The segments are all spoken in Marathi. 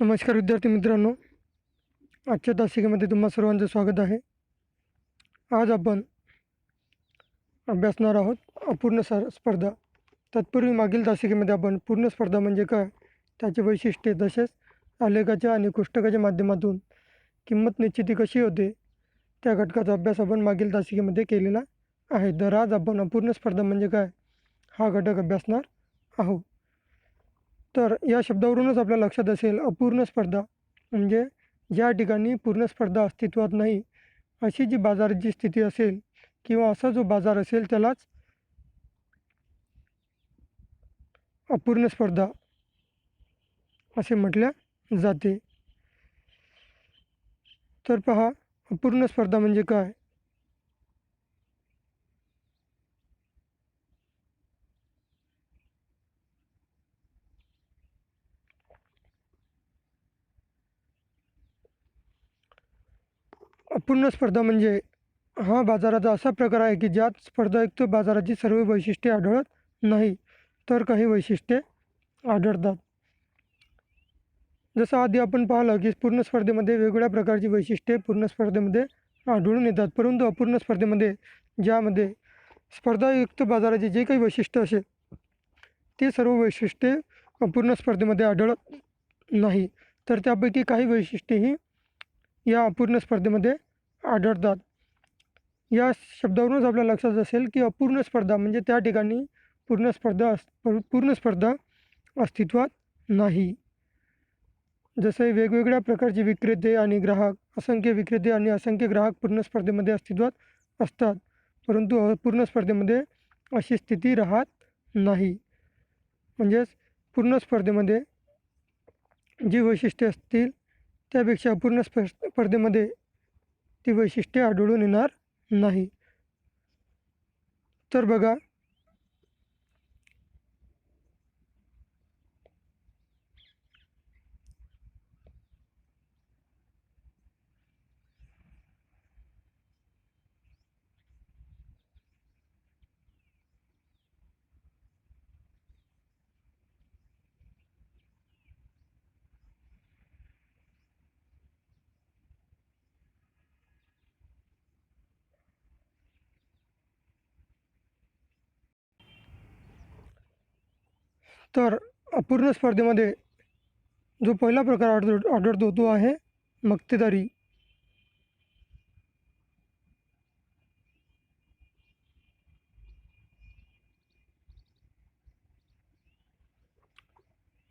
नमस्कार विद्यार्थी मित्रांनो आजच्या तासिकेमध्ये तुम्हा सर्वांचं स्वागत आहे. आज आपण अभ्यासणार आहोत अपूर्ण स स्पर्धा. तत्पूर्वी मागील तासिकेमध्ये आपण पूर्ण स्पर्धा म्हणजे काय त्याचे वैशिष्ट्ये तसेच आलेखाच्या आणि कोष्टकाच्या माध्यमातून किंमत निश्चिती कशी होते त्या घटकाचा अभ्यास आपण मागील तासिकेमध्ये केलेला आहे. तर आज आपण अपूर्ण स्पर्धा म्हणजे काय हा घटक अभ्यासणार आहोत. तर या शब्दावरूनच आपल्या लक्षात असेल अपूर्ण स्पर्धा. म्हणजे ज्या ठिकाणी पूर्ण स्पर्धा अस्तित्वात नाही अशी जी बाजाराची स्थिती असेल किंवा असा जो बाजार असेल त्यालाच अपूर्ण स्पर्धा असे म्हटल्या जाते. तर पहा अपूर्ण स्पर्धा म्हणजे काय? पूर्ण स्पर्धा म्हणजे हा बाजाराचा असा प्रकार आहे की ज्यात स्पर्धायुक्त बाजाराची सर्व वैशिष्ट्ये आढळत नाही तर काही वैशिष्ट्ये आढळतात. जसं आधी आपण पाहिलं की पूर्ण स्पर्धेमध्ये वेगवेगळ्या प्रकारची वैशिष्ट्ये पूर्ण स्पर्धेमध्ये आढळून येतात परंतु अपूर्ण स्पर्धेमध्ये ज्यामध्ये स्पर्धायुक्त बाजाराचे जे काही वैशिष्ट्य असेल ते सर्व वैशिष्ट्ये अपूर्ण स्पर्धेमध्ये आढळत नाही. तर त्यापैकी काही वैशिष्ट्येही या अपूर्ण स्पर्धेमध्ये आढळतात. या शब्दावरूनच आपल्या लक्षात असेल की अपूर्ण स्पर्धा म्हणजे त्या ठिकाणी पूर्ण स्पर्धा अस पूर्ण स्पर्धा अस्तित्वात नाही. जसे वेगवेगळ्या प्रकारचे विक्रेते आणि ग्राहक असंख्य विक्रेते आणि असंख्य ग्राहक पूर्ण स्पर्धेमध्ये अस्तित्वात असतात परंतु अपूर्ण स्पर्धेमध्ये अशी स्थिती राहत नाही. म्हणजेच पूर्ण स्पर्धेमध्ये जी वैशिष्ट्ये असतील त्यापेक्षा अपूर्ण स्प स्पर्धेमध्ये ती वैशिष्ट्ये आढळून येणार नाही. तर बघा तर अपूर्ण स्पर्धेमध्ये जो पहिला प्रकार आढळ आढळतो तो आहे मक्तेदारी.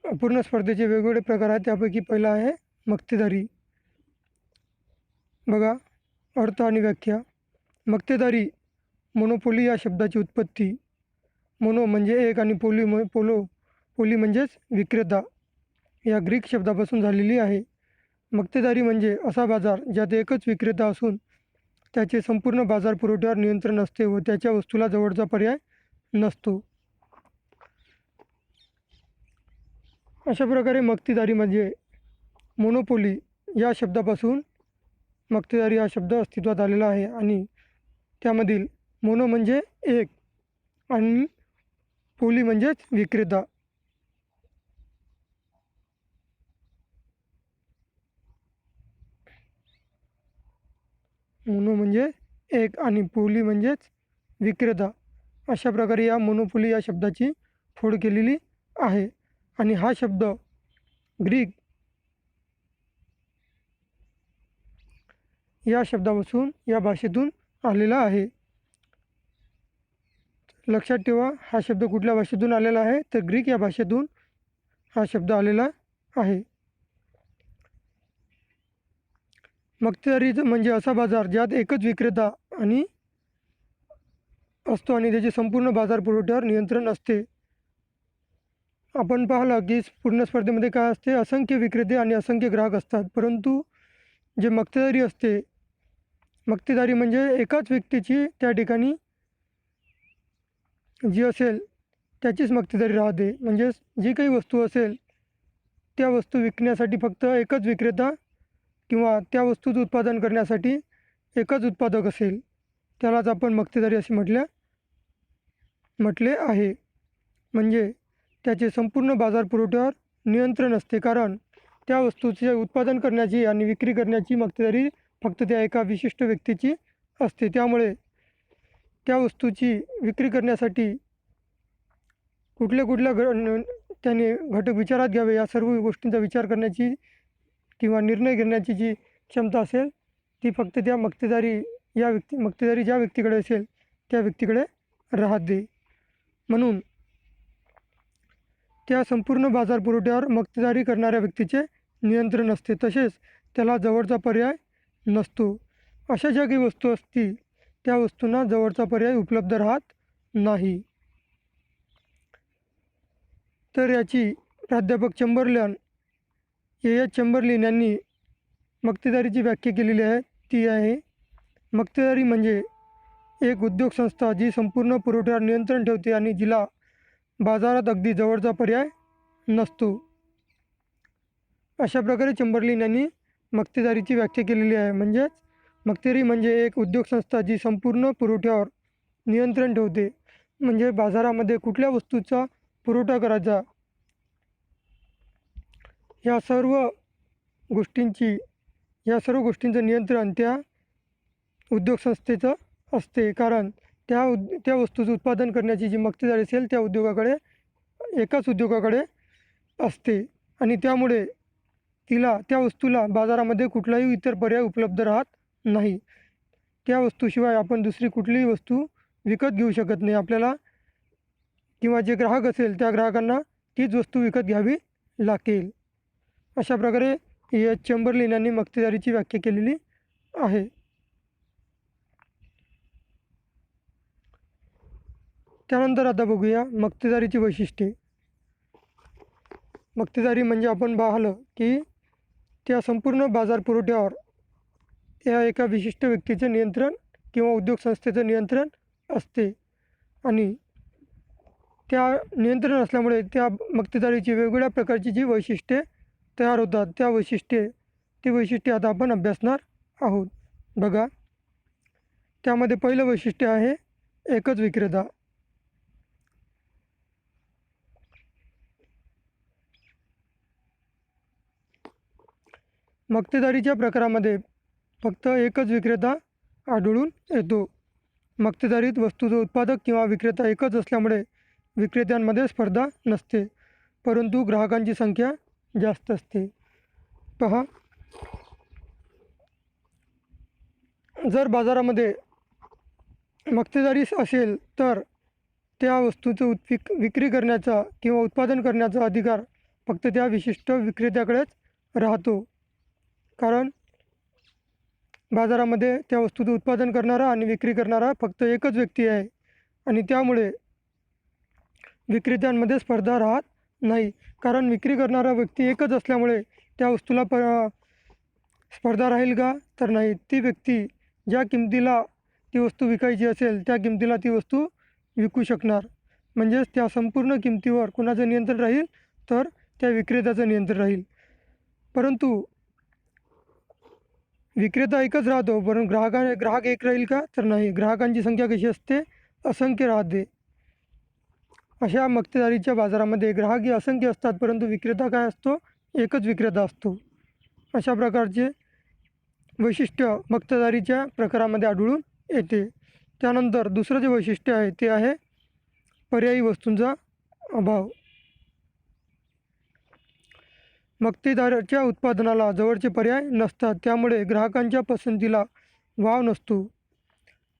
अपूर्ण स्पर्धेचे वेगवेगळे प्रकार आहेत, त्यापैकी पहिला आहे मक्तेदारी. बघा, अर्थ आणि व्याख्या. मक्तेदारी, मोनोपोली या शब्दाची उत्पत्ती. मोनो म्हणजे एक आणि पोली पोलो पोली म्हणजेच विक्रेता. या ग्रीक शब्दापासून झालेली आहे. मक्तेदारी म्हणजे असा बाजार ज्यात एकच विक्रेता असून त्याचे संपूर्ण बाजार पुरवठ्यावर नियंत्रण असते व त्याच्या वस्तूला जवळचा पर्याय नसतो. अशा प्रकारे मक्तेदारी म्हणजे मोनोपोली या शब्दापासून मक्तेदारी हा शब्द अस्तित्वात आलेला आहे आणि त्यामधील मोनो म्हणजे एक आणि पोली म्हणजेच विक्रेता. मोनो म्हणजे एक आणि पोली म्हणजेच विक्रेता. अशा प्रकारे या मोनोपोली या शब्दाची फोड केलेली आहे. आणि हा शब्द ग्रीक या शब्दापासून या भाषेतून आलेला आहे. लक्षात ठेवा हा शब्द कुठल्या भाषेतून आलेला आहे? तर ग्रीक या भाषेतून हा शब्द आलेला आहे. मक्तेदारीचं म्हणजे असा बाजार ज्यात एकच विक्रेता आणि असतो आणि त्याचे संपूर्ण बाजार पुरवठ्यावर नियंत्रण असते. आपण पाहिलं की पूर्ण स्पर्धेमध्ये काय असते? असंख्य विक्रेते आणि असंख्य ग्राहक असतात. परंतु जे मक्तेदारी असते मक्तेदारी म्हणजे एकाच व्यक्तीची त्या ठिकाणी जी असेल त्याचीच मक्तेदारी राहते. म्हणजेच जी काही वस्तू असेल त्या वस्तू विकण्यासाठी फक्त एकच विक्रेता किंवा त्या वस्तूचं उत्पादन करण्यासाठी एकच उत्पादक असेल त्यालाच आपण मक्तेदारी असे म्हटल्या म्हटले आहे. म्हणजे त्याचे संपूर्ण बाजार पुरवठ्यावर नियंत्रण असते कारण त्या वस्तूचे उत्पादन करण्याची आणि विक्री करण्याची मक्तेदारी फक्त त्या एका विशिष्ट व्यक्तीची असते. त्यामुळे त्या वस्तूची विक्री करण्यासाठी कुठल्या कुठल्या घ त्याने घटक विचारात घ्यावे या सर्व गोष्टींचा विचार करण्याची किंवा निर्णय घेण्याची जी क्षमता असेल ती फक्त त्या मक्तेदारी या व्यक्ती मक्तेदारी ज्या व्यक्तीकडे असेल त्या व्यक्तीकडे राहते म्हणून त्या संपूर्ण बाजार पुरवठ्यावर मक्तेदारी करणाऱ्या व्यक्तीचे नियंत्रण असते तसेच त्याला जवळचा पर्याय नसतो. अशा ज्या काही वस्तू असतील त्या वस्तूंना जवळचा पर्याय उपलब्ध राहत नाही. तर याची प्राध्यापक चंबरल्यान ए. एच चेंबरलीन यांनी मक्तेदारीची व्याख्या केलेली आहे ती आहे. मक्तेदारी म्हणजे एक उद्योग संस्था जी संपूर्ण पुरवठ्यावर नियंत्रण ठेवते आणि जिला बाजारात अगदी जवळचा पर्याय नसतो. अशा प्रकारे चंबरलीन यांनी मक्तेदारीची व्याख्या केलेली आहे. म्हणजेच मक्तेदारी म्हणजे एक उद्योग संस्था जी संपूर्ण पुरवठ्यावर नियंत्रण ठेवते. म्हणजे बाजारामध्ये कुठल्या वस्तूचा पुरवठा करायचा या सर्व गोष्टींची या सर्व गोष्टींचं नियंत्रण त्या उद्योग संस्थेचं असते. कारण त्या उद त्या वस्तूचं उत्पादन करण्याची जी मक्तेदारी असेल त्या उद्योगाकडे एकाच उद्योगाकडे असते. आणि त्यामुळे तिला त्या वस्तूला बाजारामध्ये कुठलाही इतर पर्याय उपलब्ध राहत नाही. त्या वस्तूशिवाय आपण दुसरी कुठलीही वस्तू विकत घेऊ शकत नाही. आपल्याला किंवा जे ग्राहक असेल त्या ग्राहकांना तीच वस्तू विकत घ्यावी लागेल. अशा प्रकारे या चंबरलिन यांनी मक्तेदारीची व्याख्या केलेली आहे. त्यानंतर आता बघूया मक्तेदारीची वैशिष्ट्ये. मक्तेदारी म्हणजे आपण पाहिलं की त्या संपूर्ण बाजार पुरवठ्यावर या एका विशिष्ट व्यक्तीचे नियंत्रण किंवा उद्योग संस्थेचं नियंत्रण असते आणि त्या नियंत्रण असल्यामुळे त्या मक्तेदारीची वेगवेगळ्या प्रकारची जी वैशिष्ट्ये तयार होतात त्या वैशिष्ट्ये ती वैशिष्ट्ये आता आपण अभ्यासणार आहोत. बघा. त्यामध्ये पहिलं वैशिष्ट्य आहे एकच विक्रेता. मक्तेदारीच्या प्रकारामध्ये फक्त एकच विक्रेता आढळून येतो. मक्तेदारीत वस्तूचं उत्पादक किंवा विक्रेता एकच असल्यामुळे विक्रेत्यांमध्ये स्पर्धा नसते. परंतु ग्राहकांची संख्या जास्त असते. पहा. जर बाजारामध्ये मक्तेदारी असेल तर त्या वस्तूचं उत्पिक विक्री करण्याचा किंवा उत्पादन करण्याचा अधिकार फक्त त्या विशिष्ट विक्रेत्याकडेच राहतो. कारण बाजारामध्ये त्या वस्तूचं उत्पादन करणारा आणि विक्री करणारा फक्त एकच व्यक्ती आहे. आणि त्यामुळे विक्रेत्यांमध्ये स्पर्धा राहत नाही. कारण विक्री करणारा व्यक्ती एकच असल्यामुळे त्या वस्तूला प स्पर्धा राहील का? तर नाही. ती व्यक्ती ज्या किमतीला ती वस्तू विकायची असेल त्या किमतीला ती वस्तू विकू शकणार. म्हणजेच त्या संपूर्ण किमतीवर कुणाचं नियंत्रण राहील तर त्या विक्रेत्याचं नियंत्रण राहील. परंतु विक्रेता एकच राहतो पण ग्राहका ग्राहक एक राहील का? तर नाही. ग्राहकांची संख्या कशी असते? असंख्य राहते. अशा मक्तेदारीच्या बाजारामध्ये ग्राहक हे असंख्य असतात परंतु विक्रेता काय असतो? एकच विक्रेता असतो. अशा प्रकारचे वैशिष्ट्य मक्तेदारीच्या प्रकारामध्ये आढळून येते. त्यानंतर दुसरं जे वैशिष्ट्य आहे ते आहे पर्यायी वस्तूंचा अभाव. मक्तेदाराच्या उत्पादनाला जवळचे पर्याय नसतात त्यामुळे ग्राहकांच्या पसंतीला वाव नसतो.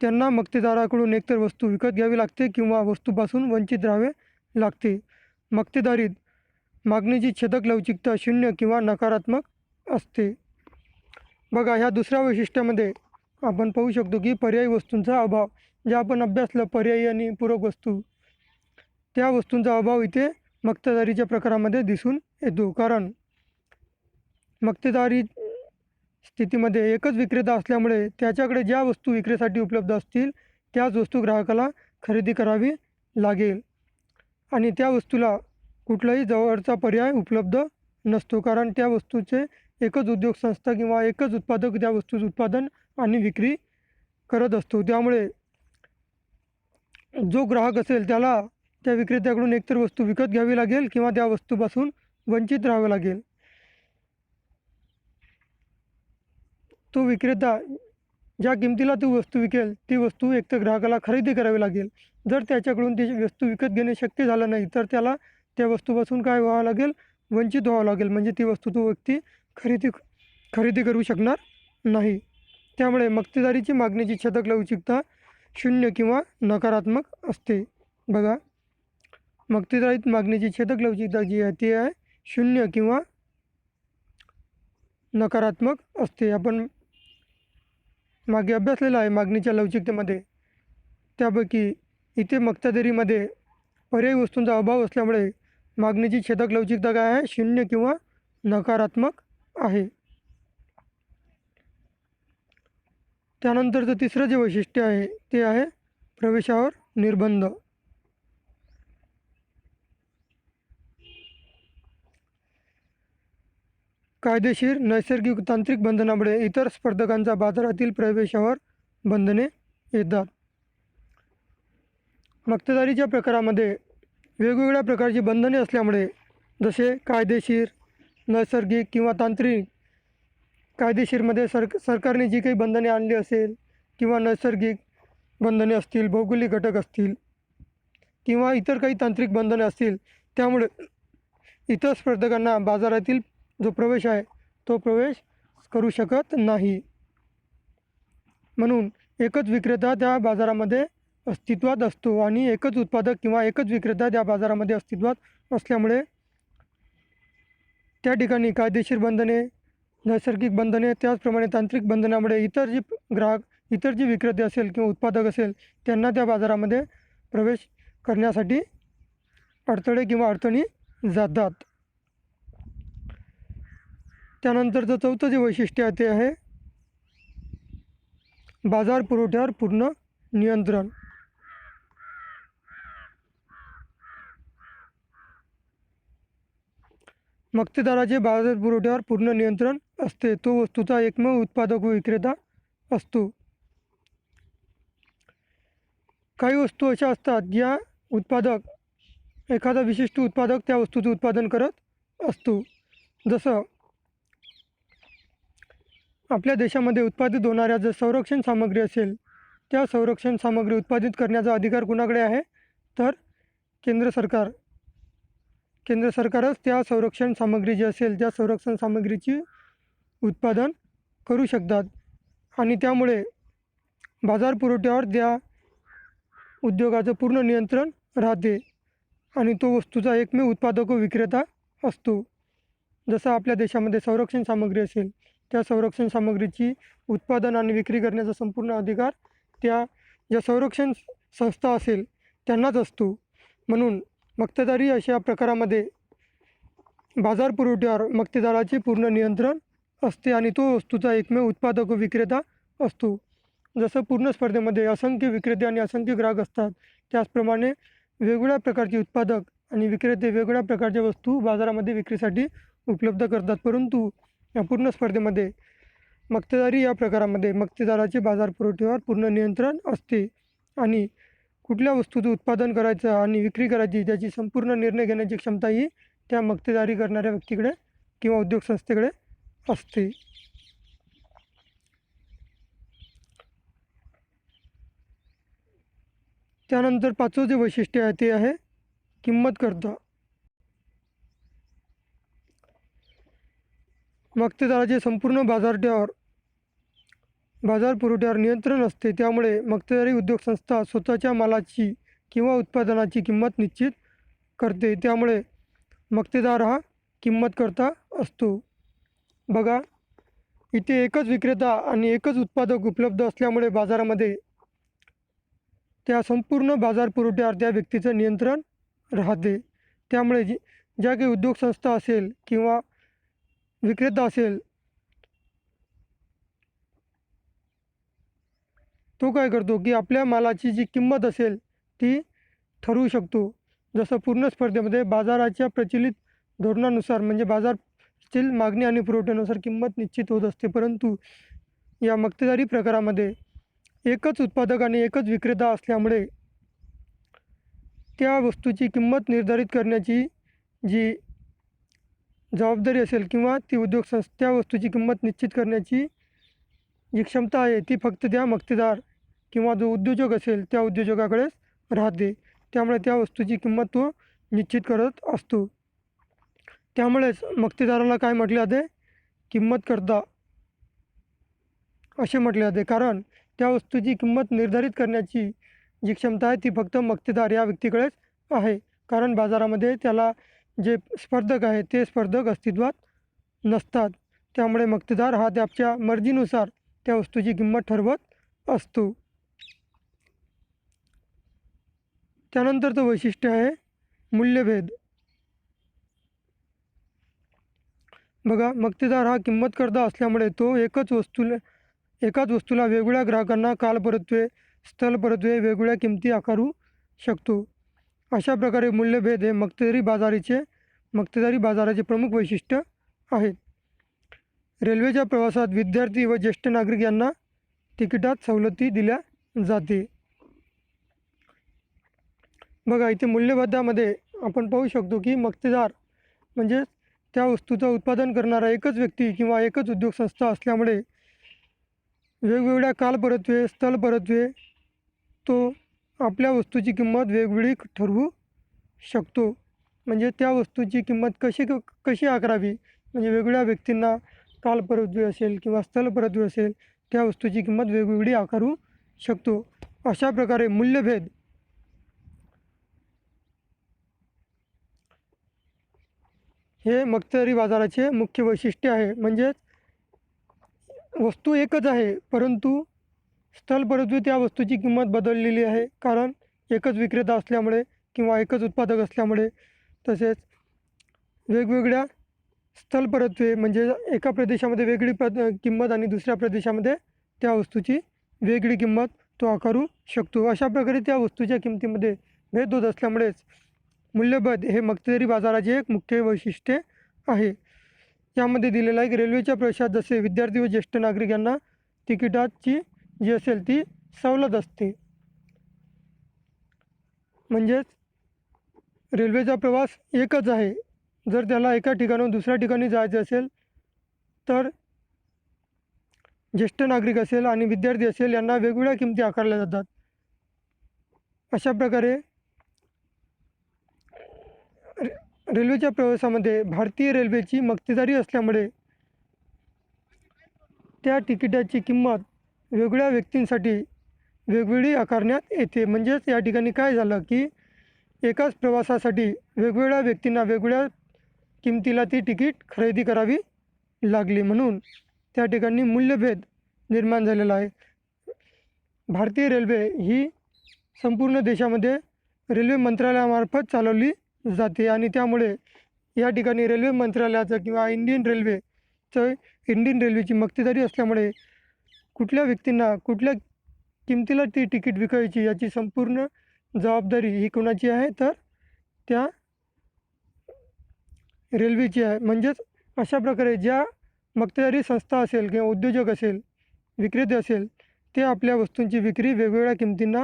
त्यांना मक्तेदाराकडून एकतर वस्तू विकत घ्यावी लागते किंवा वस्तूपासून वंचित राहावे लागते. मक्तेदारीत मागणीची छेदक लवचिकता शून्य किंवा नकारात्मक असते. बघा ह्या दुसऱ्या वैशिष्ट्यामध्ये आपण पाहू शकतो की पर्यायी वस्तूंचा अभाव जे आपण अभ्यासलं पर्यायी आणि पूरक वस्तू त्या वस्तूंचा अभाव इथे मक्तेदारीच्या प्रकारामध्ये दिसून येतो. कारण मक्तेदारी स्थितीमध्ये एकच विक्रेता असल्यामुळे त्याच्याकडे ज्या वस्तू विक्रीसाठी उपलब्ध असतील त्याच वस्तू ग्राहकाला खरेदी करावी लागेल. आणि त्या वस्तूला कुठलाही जवळचा पर्याय उपलब्ध नसतो कारण त्या वस्तूचे एकच उद्योग संस्था किंवा एकच उत्पादक त्या वस्तूचं उत्पादन आणि विक्री करत असतो. त्यामुळे जो ग्राहक असेल त्याला त्या विक्रेत्याकडून एकतर वस्तू विकत घ्यावी लागेल किंवा त्या वस्तूपासून वंचित राहावं लागेल. तो विक्रेता ज्या किमतीला ती वस्तू विकेल ती वस्तू एकतर ग्राहकाला खरेदी करावी लागेल. जर त्याच्याकडून ती वस्तू विकत घेणे शक्य झालं नाही तर त्याला त्या वस्तूपासून काय व्हावं लागेल? वंचित व्हावं लागेल. म्हणजे ती वस्तू तो व्यक्ती खरेदी खरेदी करू शकणार नाही. त्यामुळे मक्तेदारीची मागणीची छतक लवचिकता शून्य किंवा नकारात्मक असते. बघा मक्तेदारीत मागणीची छेदक लवचिकता जी आहे ती आहे शून्य किंवा नकारात्मक असते. आपण मागे अभ्यासलेला आहे मागणीच्या लवचिकतेमध्ये. त्यापैकी इथे मक्तादेरीमध्ये पर्यायी वस्तूंचा अभाव असल्यामुळे मागणीची छेदक लवचिकता काय आहे? शून्य किंवा नकारात्मक आहे. त्यानंतरचं तिसरं जे वैशिष्ट्य आहे ते आहे प्रवेशावर निर्बंध. कायदेशीर नैसर्गिक तांत्रिक बंधनामुळे इतर स्पर्धकांचा बाजारातील प्रवेशावर बंधने येतात. मक्तेदारीच्या प्रकारामध्ये वेगवेगळ्या प्रकारची बंधने असल्यामुळे जसे कायदेशीर नैसर्गिक किंवा तांत्रिक कायदेशीरमध्ये सर सरकारने जी काही बंधने आणली असेल किंवा नैसर्गिक बंधने असतील भौगोलिक घटक असतील किंवा इतर काही तांत्रिक बंधने असतील त्यामुळे इतर स्पर्धकांना बाजारातील जो प्रवेश आहे तो प्रवेश करू शकत नाही. म्हणून एकच विक्रेता त्या बाजारामध्ये अस्तित्वात असतो आणि एकच उत्पादक किंवा एकच विक्रेता त्या बाजारामध्ये अस्तित्वात असल्यामुळे त्या ठिकाणी कायदेशीर बंधने नैसर्गिक बंधने त्याचप्रमाणे तांत्रिक बंधनामुळे इतर जी ग्राहक इतर जे विक्रेते असेल किंवा उत्पादक असेल त्यांना त्या बाजारामध्ये प्रवेश करण्यासाठी अडथळे किंवा अडचणी जातात. त्यानंतरचं चौथं जे वैशिष्ट्य आहे ते आहे बाजार पुरवठ्यावर पूर्ण नियंत्रण. मक्तेदाराचे बाजार पुरवठ्यावर पूर्ण नियंत्रण असते. तो वस्तूचा एकमेव उत्पादक व विक्रेता असतो. काही वस्तू अशा असतात ज्या उत्पादक एखादा विशिष्ट उत्पादक त्या वस्तूचं उत्पादन करत असतो. जसं आपल्या देशामध्ये उत्पादित होणाऱ्या जर संरक्षण सामग्री असेल त्या संरक्षण सामग्री उत्पादित करण्याचा अधिकार कुणाकडे आहे? तर केंद्र सरकार. केंद्र सरकारच त्या संरक्षण सामग्री जी असेल त्या संरक्षण सामग्रीची उत्पादन करू शकतात. आणि त्यामुळे बाजार पुरवठ्यावर त्या उद्योगाचं पूर्ण नियंत्रण राहते आणि तो वस्तूचा एकमेव उत्पादक व विक्रेता असतो. जसं आपल्या देशामध्ये संरक्षण सामग्री असेल त्या संरक्षण सामग्रीची उत्पादन आणि विक्री करण्याचा संपूर्ण अधिकार त्या ज्या संरक्षण संस्था असेल त्यांनाच असतो. म्हणून मक्तेदारी अशा प्रकारामध्ये बाजार पुरवठ्यावर मक्तेदाराचे पूर्ण नियंत्रण असते आणि तो वस्तूचा एकमेव उत्पादक व विक्रेता असतो. जसं पूर्ण स्पर्धेमध्ये असंख्य विक्रेते आणि असंख्य ग्राहक असतात त्याचप्रमाणे वेगवेगळ्या प्रकारचे उत्पादक आणि विक्रेते वेगवेगळ्या प्रकारच्या वस्तू बाजारामध्ये विक्रीसाठी उपलब्ध करतात. परंतु या पूर्ण स्पर्धेमध्ये मक्तेदारी या प्रकारामध्ये मक्तेदाराचे बाजार पुरवठ्यावर पूर्ण नियंत्रण असते आणि कुठल्या वस्तूचं उत्पादन करायचं आणि विक्री करायची त्याची संपूर्ण निर्णय घेण्याची क्षमता ही त्या मक्तेदारी करणाऱ्या व्यक्तीकडे किंवा उद्योग संस्थेकडे असते. त्यानंतर पाचवं जे वैशिष्ट्य आहे ते आहे किंमत करता मक्तेदाराचे संपूर्ण बाजारट्यावर बाजार पुरवठ्यावर नियंत्रण असते त्यामुळे मक्तेदारी उद्योग संस्था स्वतःच्या मालाची किंवा उत्पादनाची किंमत निश्चित करते. त्यामुळे मक्तेदार हा किंमत करता असतो. बघा इथे एकच विक्रेता आणि एकच उत्पादक उपलब्ध असल्यामुळे बाजारामध्ये त्या संपूर्ण बाजार पुरवठ्यावर त्या व्यक्तीचं नियंत्रण राहते. त्यामुळे जी ज्या काही उद्योग संस्था असेल किंवा विक्रेता असेल. तो काय करतो की आपल्या मालाची जी किंमत असेल ती ठरवू शकतो. जसं पूर्ण स्पर्धेमध्ये बाजाराच्या प्रचलित धोरणानुसार म्हणजे बाजारातील मागणी आणि पुरवठ्यानुसार किंमत निश्चित होत असते. परंतु या मक्तेदारी प्रकारामध्ये एकच उत्पादक आणि एकच विक्रेता असल्यामुळे त्या वस्तूची किंमत निर्धारित करण्याची जी जबाबदारी असेल किंवा ती उद्योग संस्था त्या वस्तूची किंमत निश्चित करण्याची जी क्षमता आहे ती फक्त त्या मक्तेदार किंवा जो उद्योजक असेल त्या उद्योजकाकडेच राहते. त्यामुळे त्या वस्तूची किंमत तो निश्चित करत असतो. त्यामुळेच मक्तेदाराला काय म्हटले जाते? किंमत करता. असे म्हटले जाते. कारण त्या वस्तूची किंमत निर्धारित करण्याची जी क्षमता आहे ती फक्त मक्तेदार या व्यक्तीकडेच आहे. कारण बाजारामध्ये त्याला जे स्पर्धक आहे ते स्पर्धक अस्तित्वात नसतात. त्यामुळे मक्तेदार हा त्याच्या मर्जीनुसार त्या वस्तूची किंमत ठरवत असतो. त्यानंतरचं वैशिष्ट्य आहे मूल्यभेद. बघा मक्तेदार हा किंमत करता असल्यामुळे तो एकच वस्तूला एकाच वस्तूला वेगवेगळ्या ग्राहकांना कालपरत्वे स्थलपरत्वे वेगवेगळ्या किमती आकारू शकतो. अशा प्रकारे मूल्यभेद हे मक्तेदारी बाजारीचे मक्तेदारी बाजाराचे प्रमुख वैशिष्ट्य आहेत. रेल्वेच्या प्रवासात विद्यार्थी व ज्येष्ठ नागरिक यांना तिकिटात सवलती दिल्या जाते. बघा इथे मूल्यबद्धामध्ये आपण पाहू शकतो की मक्तेदार म्हणजे त्या वस्तूचं उत्पादन करणारा एकच व्यक्ती किंवा एकच उद्योग संस्था असल्यामुळे वेगवेगळ्या काल भरतवे स्थल परतवे तो आपल्या वस्तूची किंमत वेगवेगळी ठरवू शकतो. म्हणजे त्या वस्तूची किंमत कशी क कशी आकारावी? म्हणजे वेगवेगळ्या व्यक्तींना कालपरत्वे असेल किंवा स्थलपरत्वे असेल त्या वस्तूची किंमत वेगवेगळी आकारू शकतो. अशा प्रकारे मूल्यभेद. हे मक्तरी बाजाराचे मुख्य वैशिष्ट्य आहे. म्हणजेच वस्तू एकच आहे परंतु स्थलपरत्वे त्या वस्तूची किंमत बदललेली आहे. कारण एकच विक्रेता असल्यामुळे किंवा एकच उत्पादक असल्यामुळे तसेच वेगवेगळ्या स्थलपरत्वे म्हणजे एका प्रदेशामध्ये वेगळी प्र किंमत आणि दुसऱ्या प्रदेशामध्ये त्या वस्तूची वेगळी किंमत तो आकारू शकतो. अशा प्रकारे त्या वस्तूच्या किमतीमध्ये भेद होत असल्यामुळेच मूल्यभेद हे मक्तेदारी बाजाराचे एक मुख्य वैशिष्ट्य आहे. यामध्ये दिलेलं आहे की रेल्वेच्या प्रवेशात जसे विद्यार्थी व ज्येष्ठ नागरिक यांना तिकिटाची जी असेल ती सवलत असते. म्हणजेच रेल्वेचा प्रवास एकच आहे. जर त्याला एका ठिकाणाहून दुसऱ्या ठिकाणी जायचं असेल तर ज्येष्ठ नागरिक असेल आणि विद्यार्थी असेल यांना वेगवेगळ्या किमती आकारल्या जातात. अशा प्रकारे रे रेल्वेच्या प्रवासामध्ये भारतीय रेल्वेची मक्तेदारी असल्यामुळे त्या तिकिटाची किंमत वेगळ्या व्यक्तींसाठी वेगवेगळी आकारण्यात येते. म्हणजेच या ठिकाणी काय झालं की एकाच प्रवासासाठी वेगवेगळ्या व्यक्तींना वेगवेगळ्या किमतीला ती तिकीट खरेदी करावी लागली म्हणून त्या ठिकाणी मूल्यभेद निर्माण झालेला आहे. भारतीय रेल्वे ही संपूर्ण देशामध्ये रेल्वे मंत्रालयामार्फत चालवली जाते आणि त्यामुळे या ठिकाणी रेल्वे मंत्रालयाचं किंवा इंडियन रेल्वेचं इंडियन रेल्वेची मक्तेदारी असल्यामुळे कुठल्या व्यक्तींना कुठल्या किमतीला ती तिकीट विकायची याची संपूर्ण जबाबदारी ही कोणाची आहे तर त्या रेल्वेची आहे. म्हणजेच अशा प्रकारे ज्या मक्तेदारी संस्था असेल किंवा उद्योजक असेल विक्रेते असेल ते आपल्या वस्तूंची विक्री वेगवेगळ्या किमतींना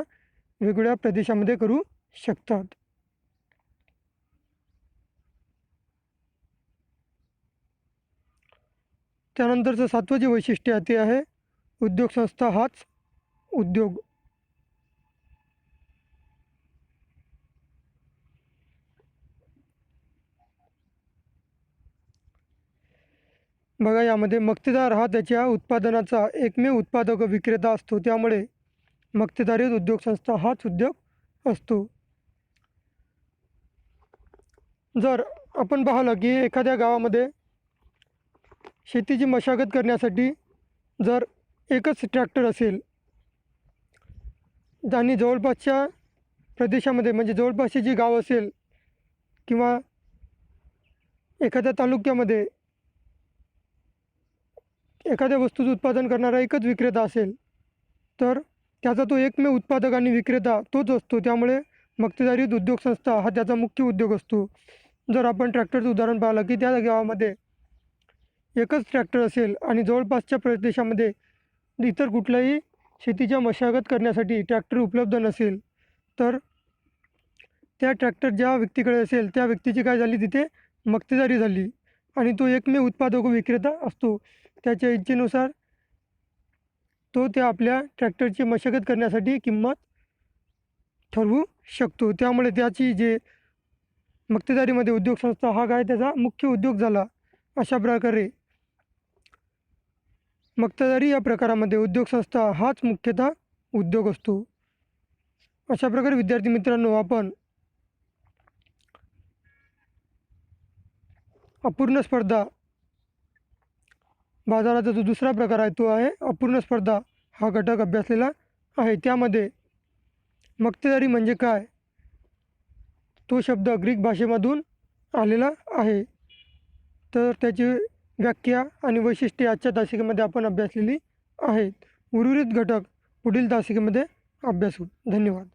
वेगवेगळ्या प्रदेशामध्ये करू शकतात. त्यानंतरचं सातवं जे वैशिष्ट्य आहे ते आहे उद्योग संस्था हाच उद्योग. बघा यामध्ये मक्तेदार हा त्याच्या उत्पादनाचा एकमेव उत्पादक व विक्रेता असतो. त्यामुळे मक्तेदारी उद्योग संस्था हाच उद्योग असतो. जर आपण पाहिलं की एखाद्या गावामध्ये शेतीची मशागत करण्यासाठी जर एकच ट्रॅक्टर असेल आणि जवळपासच्या प्रदेशामध्ये म्हणजे जवळपासची जी गाव असेल किंवा एखाद्या तालुक्यामध्ये एखाद्या वस्तूचं उत्पादन करणारा एकच विक्रेता असेल तर त्याचा तो एकमेव उत्पादक आणि विक्रेता तोच असतो. त्यामुळे मक्तेदारीत उद्योग संस्था हा त्याचा मुख्य उद्योग असतो. जर आपण ट्रॅक्टरचं उदाहरण पाहिलं की त्या गावामध्ये एकच ट्रॅक्टर असेल आणि जवळपासच्या प्रदेशामध्ये इतर कुठल्याही शेतीच्या मशागत करण्यासाठी ट्रॅक्टर उपलब्ध नसेल तर त्या ट्रॅक्टर ज्या व्यक्तीकडे असेल त्या व्यक्तीची काय झाली? तिथे मक्तेदारी झाली. आणि तो एकमेव उत्पादक व विक्रेता असतो. त्याच्या इच्छेनुसार तो त्या आपल्या ट्रॅक्टरची मशागत करण्यासाठी किंमत ठरवू शकतो. त्यामुळे त्याची जे मक्तेदारीमध्ये उद्योग संस्था हा काय त्याचा मुख्य उद्योग झाला अशा प्रकारे मक्तेदारी या प्रकारामध्ये उद्योग संस्था हाच मुख्यतः उद्योग असतो. अशा प्रकारे विद्यार्थी मित्रांनो आपण अपूर्ण स्पर्धा. बाजाराचा जो दुसरा प्रकार आहे तो आहे अपूर्ण स्पर्धा. हा घटक अभ्यासलेला आहे. त्यामध्ये मक्तेदारी म्हणजे काय? तो शब्द ग्रीक भाषेमधून आलेला आहे. तर त्याची व्याख्या आणि वैशिष्ट्ये आजच्या तासिकेमध्ये आपण अभ्यासलेली आहेत. उर्वरित घटक पुढील तासिकेमध्ये अभ्यासू. धन्यवाद.